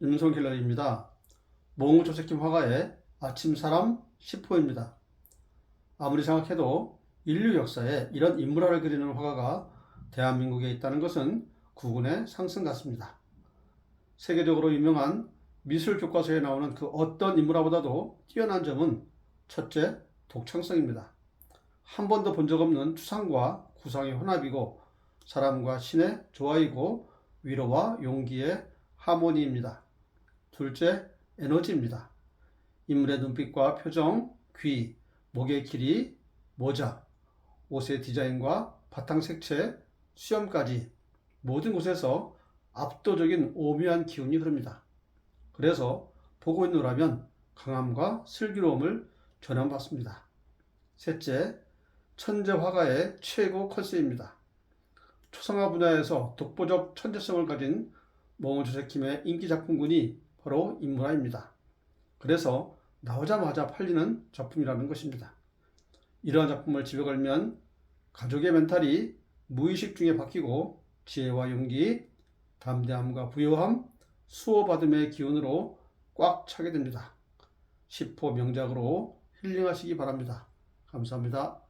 윤성길러입니다. 몽조세킴 화가의 아침 사람 10호입니다. 아무리 생각해도 인류 역사에 이런 인물화를 그리는 화가가 대한민국에 있다는 것은 구군의 상승 같습니다. 세계적으로 유명한 미술 교과서에 나오는 그 어떤 인물화보다도 뛰어난 점은 첫째, 독창성입니다. 한 번도 본 적 없는 추상과 구상의 혼합이고 사람과 신의 조화이고 위로와 용기의 하모니입니다. 둘째, 에너지입니다. 인물의 눈빛과 표정, 귀, 목의 길이, 모자, 옷의 디자인과 바탕 색채, 수염까지 모든 곳에서 압도적인 오묘한 기운이 흐릅니다. 그래서 보고 있노라면 강함과 슬기로움을 전염받습니다. 셋째, 천재 화가의 최고 컨셉입니다. 초상화 분야에서 독보적 천재성을 가진 몽조세킴의 인기 작품군이 바로 인물화입니다. 그래서 나오자마자 팔리는 작품이라는 것입니다. 이러한 작품을 집에 걸면 가족의 멘탈이 무의식 중에 바뀌고 지혜와 용기, 담대함과 부요함, 수호받음의 기운으로 꽉 차게 됩니다. 10호 명작으로 힐링하시기 바랍니다. 감사합니다.